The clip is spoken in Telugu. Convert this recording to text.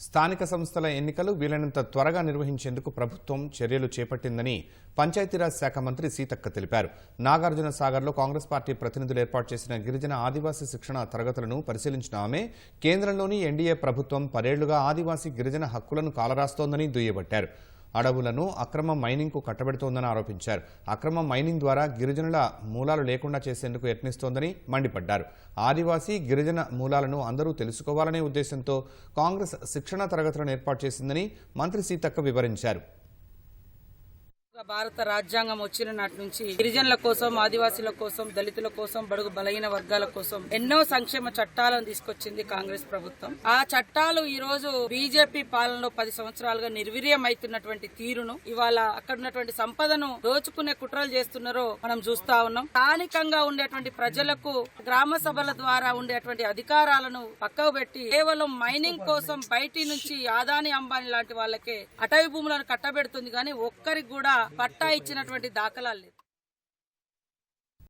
స్థానిక సంస్థల ఎన్నికలు వీలైనంత త్వరగా నిర్వహించేందుకు ప్రభుత్వం చర్యలు చేపట్టిందని పంచాయతీరాజ్ శాఖ మంత్రి సీతక్క తెలిపారు. నాగార్జున సాగర్లో కాంగ్రెస్ పార్టీ ప్రతినిధులు ఏర్పాటు చేసిన గిరిజన ఆదివాసీ శిక్షణ తరగతులను పరిశీలించిన ఆమె కేంద్రంలోని ఎన్డీఏ ప్రభుత్వం పదేళ్ళుగా ఆదివాసీ గిరిజన హక్కులను కాలరాస్తోందని దుయ్యబట్టారు. అడవులను అక్రమ మైనింగ్కు కట్టబెడుతోందని ఆరోపించారు. అక్రమ మైనింగ్ ద్వారా గిరిజనుల మూలాలు లేకుండా చేసేందుకు యత్నిస్తోందని మండిపడ్డారు. ఆదివాసీ గిరిజన మూలాలను అందరూ తెలుసుకోవాలనే ఉద్దేశంతో కాంగ్రెస్ శిక్షణ తరగతులను ఏర్పాటు చేసిందని మంత్రి సీతక్క వివరించారు. భారత రాజ్యాంగం వచ్చిన నాటి నుంచి గిరిజనుల కోసం ఆదివాసీల కోసం దళితుల కోసం బడుగు బలహీన వర్గాల కోసం ఎన్నో సంక్షేమ చట్టాలను తీసుకొచ్చింది కాంగ్రెస్ ప్రభుత్వం. ఆ చట్టాలు ఈ రోజు బీజేపీ పాలనలో పది సంవత్సరాలుగా నిర్వీర్యం అవుతున్నటువంటి తీరును ఇవాళ అక్కడ ఉన్నటువంటి సంపదను దోచుకునే కుట్రలు చేస్తున్నారో మనం చూస్తా ఉన్నాం. స్థానికంగా ఉండేటువంటి ప్రజలకు గ్రామ సభల ద్వారా ఉండేటువంటి అధికారాలను పక్కకు పెట్టి కేవలం మైనింగ్ కోసం బయటి నుంచి ఆదాని అంబానీ లాంటి వాళ్ళకే అటవీ భూములను కట్టబెడుతుంది. కానీ ఒక్కరికి కూడా పట్టా ఇచ్చినటువంటి దాఖలాలు లేదు